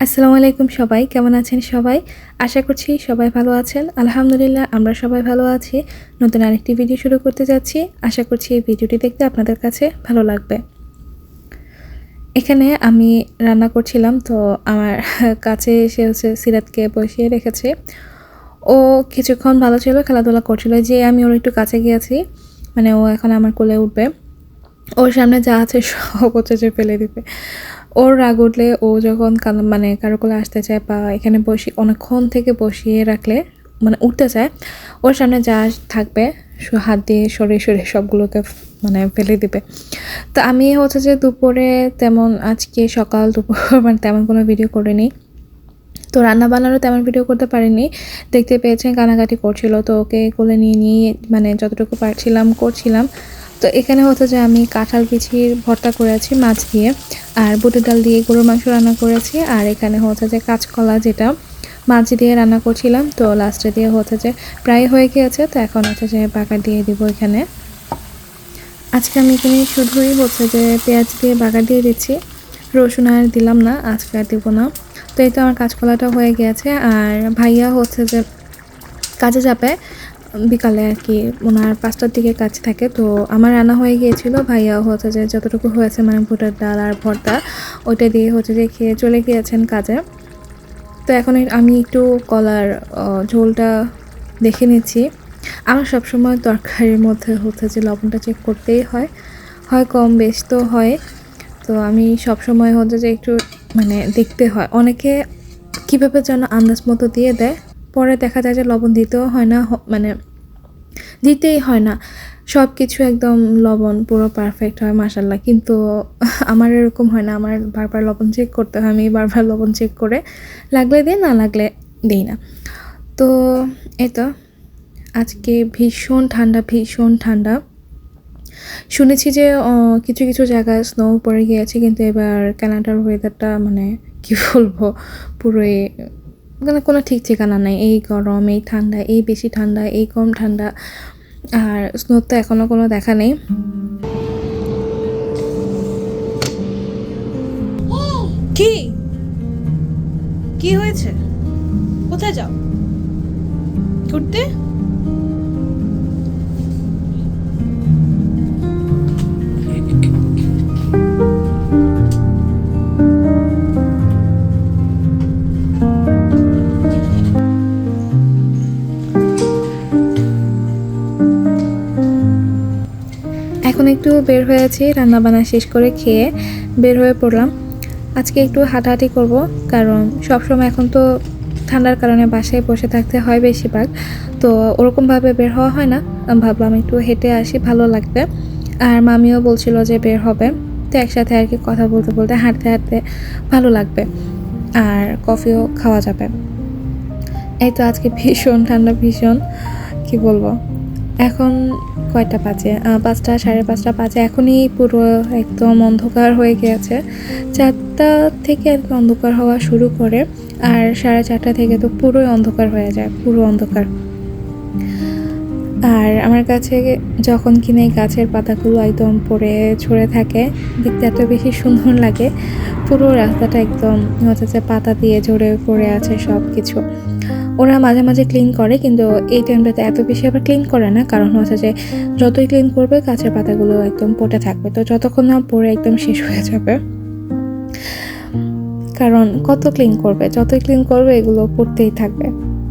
আসসালামু আলাইকুম সবাই, কেমন আছেন সবাই? আশা করছি সবাই ভালো আছেন। আলহামদুলিল্লাহ, আমরা সবাই ভালো আছি। নতুন আরেকটি ভিডিও শুরু করতে যাচ্ছি। আশা করছি এই ভিডিওটি দেখতে আপনাদের কাছে ভালো লাগবে। এখানে আমি রান্না করছিলাম, তো আমার কাছে এসে হচ্ছে সিরাতকে বসিয়ে রেখেছে। ও কিছুক্ষণ ভালো ছিল, খেলাধুলা করছিল। যে আমি ওর একটু কাছে গিয়েছি মানে ও এখন আমার কোলে উঠবে। ওর সামনে যা আছে সব হচ্ছে ফেলে দিবে। ওর রাগ উঠলে ও যখন মানে কারও কোলে আসতে চায় বা এখানে বসি, অনেকক্ষণ থেকে বসিয়ে রাখলে মানে উঠতে চায়, ওর সামনে যা থাকবে হাত দিয়ে সরে সরে সবগুলোকে মানে ফেলে দিবে। তো আমি হচ্ছে যে দুপুরে তেমন, আজকে সকাল দুপুর মানে তেমন কোনো ভিডিও করিনি। তো রান্না বান্নারও তেমন ভিডিও করতে পারিনি। দেখতে পেয়েছেন কানাকাটি করছিল, তো ওকে কোলে নিয়ে নিয়ে মানে যতটুকু পারছিলাম করছিলাম। তো এখানে হচ্ছে যে আমি কাঁঠাল বিছির ভর্তা করেছি মাছ দিয়ে, আর বুটের ডাল দিয়ে গরুর মাংস রান্না করেছি আর এখানে হচ্ছে যে কাঁচকলা যেটা মাছ দিয়ে রান্না করছিলাম, তো লাস্টে দিয়ে হচ্ছে যে প্রায় হয়ে গিয়েছে, তো এখন হচ্ছে যে বাগার দিয়ে দিব এখানে। আজকে আমি এখানে শুধুই হচ্ছে যে পেঁয়াজ দিয়ে বাগার দিয়ে দিচ্ছি, রসুন আর দিলাম না, আজকে আর দিব না। তো এই তো আমার কাঁচকলাটা হয়ে গিয়েছে, আর ভাইয়া হচ্ছে যে কাজে যাবে বিকালে আর কি, ওনার পাঁচটার দিকে কাজ থাকে। তো আমার রান্না হয়ে গিয়েছিল, ভাইয়া হচ্ছে যে যতটুকু হয়েছে মানে বুটের ডাল আর ভর্তা, ওইটা দিয়ে হচ্ছে যে খেয়ে চলে গিয়েছেন কাজে। তো এখন আমি একটু কলার ঝোলটা দেখে নিচ্ছি। আমার সবসময় তরকারির মধ্যে হচ্ছে যে লবণটা চেক করতেই হয় হয় কম বেশ তো হয়। তো আমি সবসময় হচ্ছে যে একটু মানে দেখতে হয়। অনেকে কীভাবে যেন আন্দাজ মতো দিয়ে দেয় পরে দেখা যায় যে লবণ দিতেও হয় না মানে দিতেই হয় না। সব কিছু একদম লবণ, পুরো পারফেক্ট হয় মাসাল্লাহ কিন্তু আমার এরকম হয় না, আমার বারবার লবণ চেক করতে হয়, আমি বারবার লবণ চেক করে লাগলে দিই, না লাগলে দিই না। তো এই তো, আজকে ভীষণ ঠান্ডা ভীষণ ঠান্ডা। শুনেছি যে কিছু কিছু জায়গায় স্নো পড়ে গিয়েছে, কিন্তু এবার কানাডার ওয়েদারটা মানে কি বলব, পুরোই মানে কোনো ঠিক ঠিকানা নেই। এই গরম, এই ঠান্ডা, এই বেশি ঠান্ডা, এই কম ঠান্ডা। আর স্নো তো এখনও কোনো দেখা নেই। কি? কি হয়েছে? কোথায় যাও? ঘুরতে? এখন একটু বের হয়েছি রান্নাবান্না শেষ করে খেয়ে বের হয়ে পড়লাম। আজকে একটু হাঁটাহাঁটি করব, কারণ সবসময় এখন তো ঠান্ডার কারণে বাসায় বসে থাকতে হয় বেশিরভাগ। তো ওরকমভাবে বের হওয়া হয় না। ভাবলাম একটু হেঁটে আসি, ভালো লাগবে। আর মামিও বলছিল যে বের হবে। তো একসাথে আর কি কথা বলতে বলতে হাঁটতে হাঁটতে ভালো লাগবে। আর কফিও খাওয়া যাবে। এই তো আজকে ভীষণ, ঠান্ডা ভীষণ, কি বলব? এখন কয়টা বাজে? পাঁচটা, সাড়ে পাঁচটা বাজে। এখনই পুরো একদম অন্ধকার হয়ে গিয়েছে। চারটা থেকে কি অন্ধকার হওয়া শুরু করে, আর সাড়ে চারটা থেকে তো পুরোই অন্ধকার হয়ে যায়, পুরো অন্ধকার। আর আমার কাছে যখন কিনে গাছের পাতাগুলো একদম পড়ে ঝরে থাকে, দেখতে এত বেশি সুন্দর লাগে। পুরো রাস্তাটা একদম হচ্ছে পাতা দিয়ে ঝরে পড়ে আছে সব কিছু ওরা মাঝে মাঝে ক্লিন করে, কিন্তু এই টাইমটাতে এত বেশি আবার ক্লিন করে না। কারণ হচ্ছে যে, যতই ক্লিন করবে, গাছের পাতাগুলো একদম পটে থাকবে। তো যতক্ষণ না পরে একদম শেষ হয়ে যাবে। কারণ কত ক্লিন করবে? যতই ক্লিন করবে, এগুলো পড়তেই থাকবে।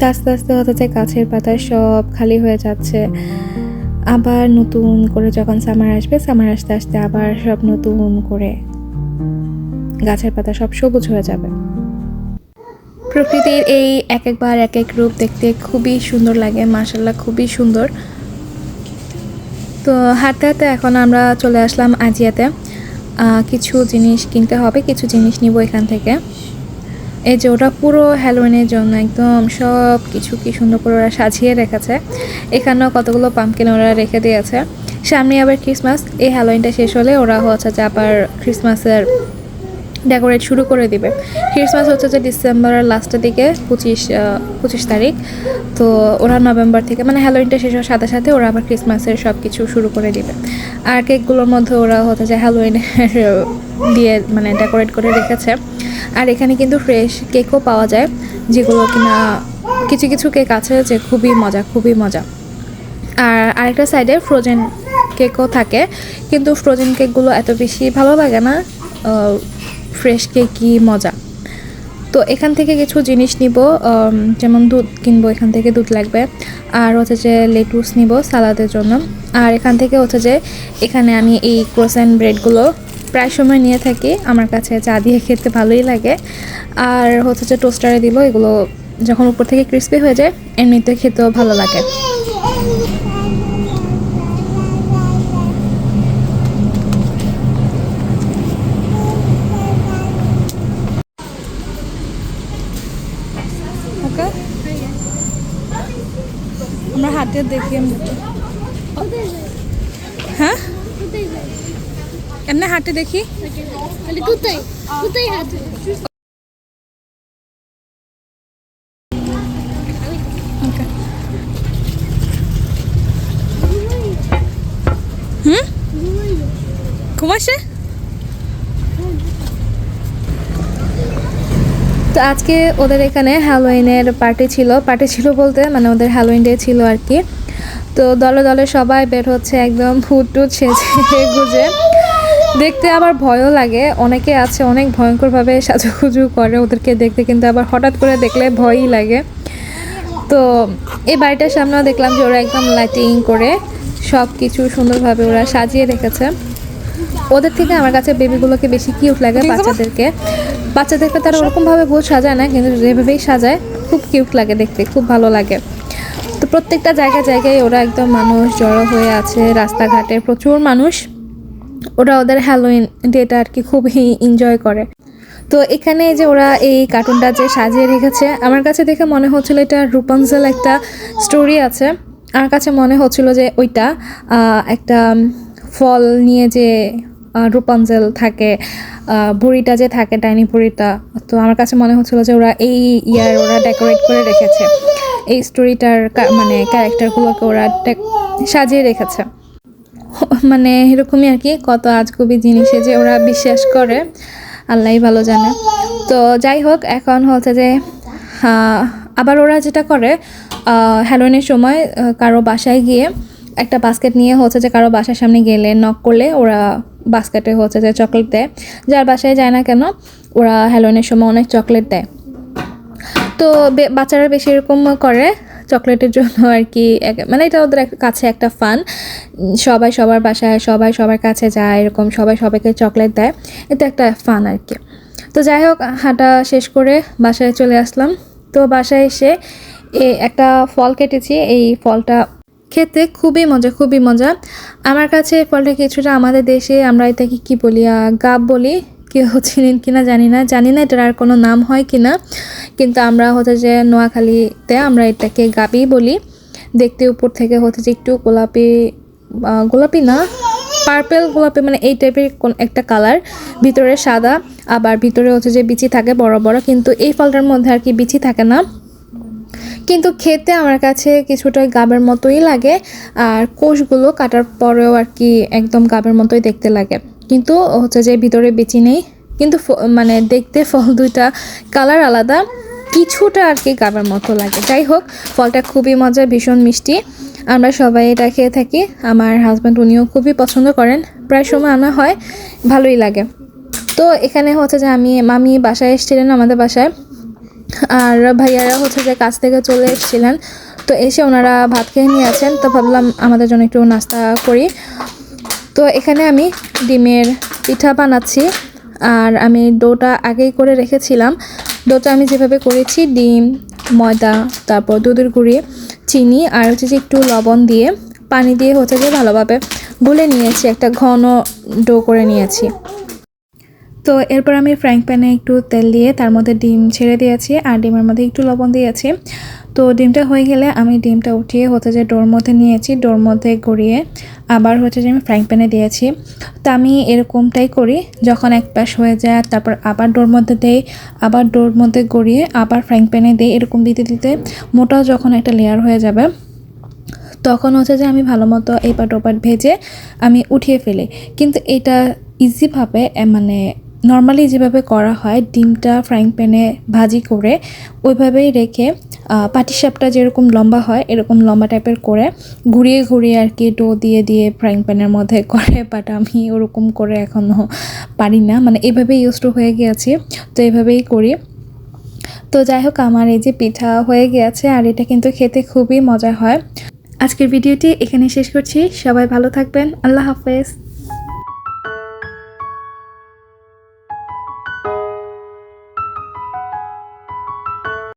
আস্তে আস্তে যায় গাছের পাতা সব খালি হয়ে যাচ্ছে। আবার নতুন করে যখন সামার আসবে সামার আসতে আসতে আবার সব নতুন করে গাছের পাতা সব সবুজ হয়ে যাবে। প্রকৃতির এই এক একবার এক এক রূপ দেখতে খুবই সুন্দর লাগে মার্শাল্লাহ খুবই সুন্দর। তো হাঁটতে হাঁটতে এখন আমরা চলে আসলাম আজিয়াতে। কিছু জিনিস কিনতে হবে, কিছু জিনিস নিব এখান থেকে। এই যে ওটা পুরো হ্যালোইনের জন্য একদম সব কিছু কি সুন্দর করে ওরা সাজিয়ে রেখেছে। এখানেও কতগুলো পাম্পকিন ওরা রেখে দিয়েছে। সামনে আবার ক্রিসমাস এই হ্যালোইনটা শেষ হলে ওরা হচ্ছে যে আবার ক্রিসমাসের ডেকোরেট শুরু করে দিবে। ক্রিসমাস হচ্ছে যে ডিসেম্বরের লাস্টের দিকে, পঁচিশ পঁচিশ তারিখ। তো ওরা নভেম্বর থেকে মানে হ্যালোইনটা শেষ হওয়ার সাথে সাথে ওরা আবার ক্রিসমাসের সব কিছু শুরু করে দিবে। আর কেকগুলোর মধ্যে ওরা হচ্ছে যে হ্যালোইনের দিয়ে মানে ডেকোরেট করে রেখেছে। আর এখানে কিন্তু ফ্রেশ কেকও পাওয়া যায়, যেগুলো কিনা কিছু কিছু কেক আছে যে খুবই মজা খুবই মজা। আর আরেকটা সাইডে ফ্রোজেন কেকও থাকে, কিন্তু ফ্রোজেন কেকগুলো এত বেশি ভালো লাগে না ফ্রেশ কেকই মজা? তো এখান থেকে কিছু জিনিস নিব যেমন দুধ কিনবো, এখান থেকে দুধ লাগবে। আর হচ্ছে যে লেটুস নিব সালাদের জন্য। আর এখান থেকে হচ্ছে যে এখানে আমি এই ক্রোসেন ব্রেডগুলো প্রায় সময় নিয়ে থাকি, আমার কাছে চা দিয়ে খেতে ভালোই লাগে। আর হচ্ছে যে টোস্টারে দিব, এগুলো যখন উপর থেকে ক্রিস্পি হয়ে যায়, এমনিতে খেতেও ভালো লাগে ওকে হাতে দেখি হ্যাঁ? এমনি হাতে দেখি মানে কোথায় কোথায় হাত ওকে হুম ঘুমাসে তো আজকে ওদের এখানে হ্যালোইনের পার্টি ছিল। পার্টি ছিল বলতে মানে ওদের হ্যালোইন ডে ছিল আর কি। তো দলে দলে সবাই বের হচ্ছে একদম ফুট টুট সেজে গুজে। দেখতে আবার ভয়ও লাগে। অনেকে আছে অনেক ভয়ঙ্করভাবে সাজুগুজু করে ওদেরকে দেখতে কিন্তু আবার হঠাৎ করে দেখলে ভয়ই লাগে। তো এই বাড়িটার সামনেও দেখলাম যে ওরা একদম লাইটিং করে সব কিছু সুন্দরভাবে ওরা সাজিয়ে রেখেছে। ওদের থেকে আমার কাছে বেবিগুলোকে বেশি কিউট লাগে বাচ্চাদেরকে। বাচ্চাদেরকে তারা ওরকমভাবে ভুল সাজায় না, কিন্তু যেভাবেই সাজায়, খুব কিউট লাগে দেখতে, খুব ভালো লাগে। তো প্রত্যেকটা জায়গায় জায়গায় ওরা একদম মানুষ জড়ো হয়ে আছে, রাস্তাঘাটে প্রচুর মানুষ। ওরা ওদের হ্যালোইন ডেটা আর কি খুবই এনজয় করে। তো এখানে যে ওরা এই কার্টুনটা যে সাজিয়ে রেখেছে, আমার কাছে দেখে মনে হচ্ছিল এটা রূপাঞ্জল একটা স্টোরি আছে। আমার কাছে মনে হচ্ছিল যে ওইটা একটা ফল নিয়ে যে রূপাঞ্জল থাকে বুড়িটা যে থাকে, ডাইনি বুড়িটা তো আমার কাছে মনে হচ্ছিল যে ওরা এই ইয়ার ওরা ডেকোরেট করে রেখেছে। এই স্টোরিটার মানে ক্যারেক্টারগুলোকে ওরা সাজিয়ে রেখেছে। মানে এরকমই আর কি, কত আজগুবি জিনিসে যে ওরা বিশ্বাস করে, আল্লাহই ভালো জানে। তো যাই হোক, এখন হচ্ছে যে আবার ওরা যেটা করে হ্যালোইনের সময় কারও বাসায় গিয়ে একটা বাস্কেট নিয়ে হচ্ছে যে কারও বাসার সামনে গেলে নক করলে ওরা বাস্কেটে হচ্ছে যে চকলেট দেয়। যার বাসায় যায় না কেন, ওরা হ্যালোইনের সময় অনেক চকলেট দেয়। তো বাচ্চারা বেশি এরকম করে চকলেটের জন্য আর কি মানে এটা ওদের কাছে একটা ফান। সবাই সবার বাসায়, সবাই সবার কাছে যায়, এরকম সবাই সবাইকে চকলেট দেয়। এটা একটা ফান আর কি। তো যাই হোক, হাঁটা শেষ করে বাসায় চলে আসলাম। তো বাসায় এসে এ, একটা ফল কেটেছি। এই ফলটা খেতে খুবই মজা খুবই মজা। আমার কাছে ফলটা কিছুটা আমাদের দেশে আমরা এটাকে কি বলি গাব বলি, কেউ চিনেন কিনা জানি না। জানি না এটার আর কোনো নাম হয় কিনা। কিন্তু আমরা হচ্ছে যে নোয়াখালীতে আমরা এটাকে গাবি বলি। দেখতে উপর থেকে হচ্ছে যে একটু গোলাপি গোলাপি না, পার্পেল গোলাপি মানে এই টাইপের কোন একটা কালার ভিতরে সাদা, আবার ভিতরে হচ্ছে যে বিচি থাকে বড় বড়। কিন্তু এই ফলটার মধ্যে আর কি বিচি থাকে না। কিন্তু খেতে আমার কাছে কিছুটা গাবের মতোই লাগে আর কোষগুলো কাটার পরেও আর কি একদম গাবের মতোই দেখতে লাগে। কিন্তু হচ্ছে যে ভিতরে বেচি নেই, কিন্তু মানে দেখতে ফল দুইটা কালার আলাদা, কিছুটা আর কি গাবের মতো লাগে। যাই হোক, ফলটা খুবই মজা ভীষণ মিষ্টি। আমরা সবাই এটা খেয়ে থাকি। আমার হাজব্যান্ড উনিও খুবই পছন্দ করেন। প্রায় সময় আনা হয়, ভালোই লাগে। তো এখানে হচ্ছে যে আমি, মামি বাসায় এসেছিলেন আমাদের বাসায়। আর ভাইয়ারা হচ্ছে যে কাছ থেকে চলে এসেছিলেন। তো এসে ওনারা ভাত খেয়ে নিয়ে আছেন। তো ভাবলাম আমাদের জন্য একটু নাস্তা করি। তো এখানে আমি ডিমের পিঠা বানাচ্ছি। আর আমি ডোটা আগেই করে রেখেছিলাম। ডোটা আমি যেভাবে করেছি, ডিম, ময়দা, তারপর দুধের গুঁড়ি, চিনি আর হচ্ছে যে একটু লবণ দিয়ে পানি দিয়ে হচ্ছে যে ভালোভাবে গুলে নিয়েছি। একটা ঘন ডো করে নিয়েছি। তো এরপর আমি ফ্রাইং প্যানে একটু তেল দিয়ে তার মধ্যে ডিম ছেড়ে দিয়েছি আর ডিমের মধ্যে একটু লবণ দিয়েছি। তো ডিমটা হয়ে গেলে আমি ডিমটা উঠিয়ে হচ্ছে যে ডোর মধ্যে নিয়েছি, ডোর মধ্যে গড়িয়ে আবার হচ্ছে যে আমি ফ্রাইং প্যানে দিয়েছি। তো আমি এরকমটাই করি, যখন এক পাশ হয়ে যায় তারপর আবার ডোর মধ্যে দেই, আবার ডোর মধ্যে গড়িয়ে আবার ফ্রাইং প্যানে দিই, এরকম দিতে দিতে মোটাও যখন একটা লেয়ার হয়ে যাবে, তখন হচ্ছে যে আমি ভালো মতো এপাট ওপাট ভেজে আমি উঠিয়ে ফেলি। কিন্তু এটা ইজিভাবে মানে নর্মালি যেভাবে করা হয়, ডিমটা ফ্রাইং প্যানে ভাজি করে ওইভাবেই রেখে পাটিসাপটা যেরকম লম্বা হয়, এরকম লম্বা টাইপের করে ঘুরিয়ে ঘুরিয়ে আর কি ডো দিয়ে দিয়ে ফ্রাইং প্যানের মধ্যে করে বাট আমি ওরকম করে এখনও পারি না। মানে এভাবেই ইউজ টু হয়ে গিয়েছি, তো এভাবেই করি। তো যাই হোক, আমার এই যে পিঠা হয়ে গিয়েছে আর এটা কিন্তু খেতে খুবই মজা হয়। আজকের ভিডিওটি এখানে শেষ করছি। সবাই ভালো থাকবেন। আল্লাহ হাফেজ।